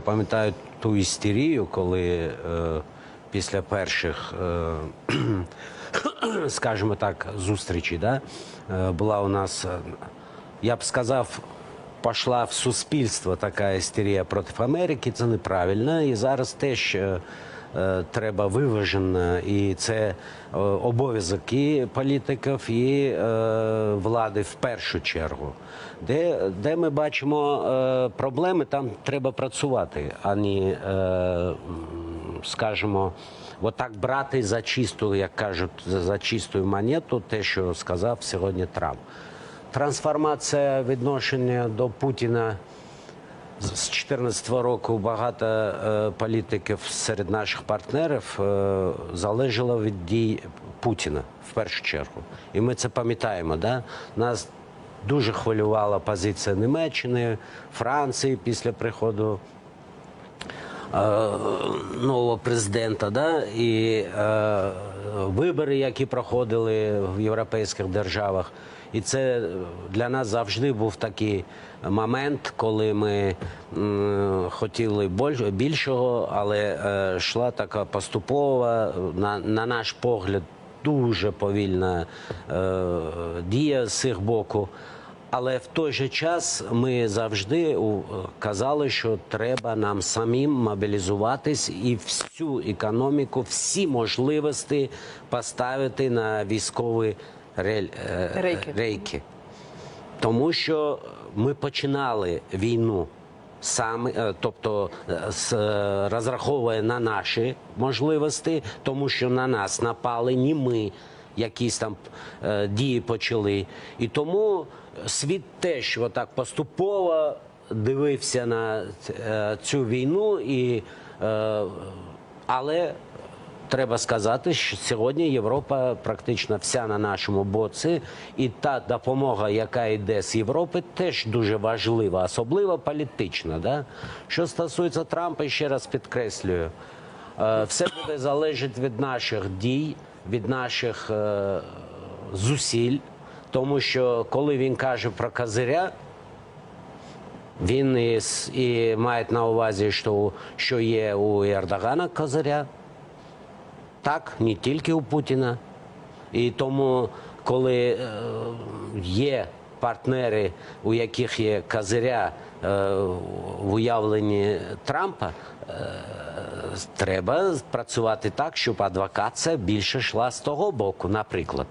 Пам'ятаю ту істерію, коли е, після перших, е, скажімо так, зустрічей, да, е, була у нас, е, я б сказав, пішла в суспільство така істерія проти Америки. Це неправильно. І зараз теж е, треба виважено, і це е, обов'язок і політиків, і е, влади в першу чергу. Де, де ми бачимо е, проблеми, там треба працювати, а не, е, скажімо, отак брати за чисту, як кажуть, за чисту монету, те, що сказав сьогодні Трамп. Трансформація відношення до Путіна з 2014 року багато е, політиків серед наших партнерів е, залежало від дій Путіна в першу чергу. І ми це пам'ятаємо. Да? Нас дуже хвилювала позиція Німеччини, Франції після приходу нового президента, да? і е, вибори, які проходили в європейських державах. І це для нас завжди був такий момент, коли ми хотіли більшого, але е, йшла така поступова, на, на наш погляд, дуже повільна е, дія з їх боку. Але в той же час ми завжди казали, що треба нам самим мобілізуватись і всю економіку, всі можливості поставити на військові рель, е, Рейки. рейки. Тому що ми починали війну саме, е, тобто е, з, е, розраховує на наші можливості, тому що на нас напали, ні ми якісь там е, дії почали. І тому світ теж отак поступово дивився на е, цю війну, і, е, але Треба сказати, що сьогодні Європа практично вся на нашому боці, і та допомога, яка йде з Європи, теж дуже важлива, особливо політична. Да? Що стосується Трампа, ще раз підкреслюю, е, все буде залежати від наших дій, від наших е, зусиль, тому що коли він каже про козиря, він і, і має на увазі, що, що є у Ердогана козиря. Так, не тільки у Путіна. І тому, коли е, є партнери, у яких є козиря е, в уявленні Трампа, треба працювати так, щоб адвокація більше йшла з того боку, наприклад.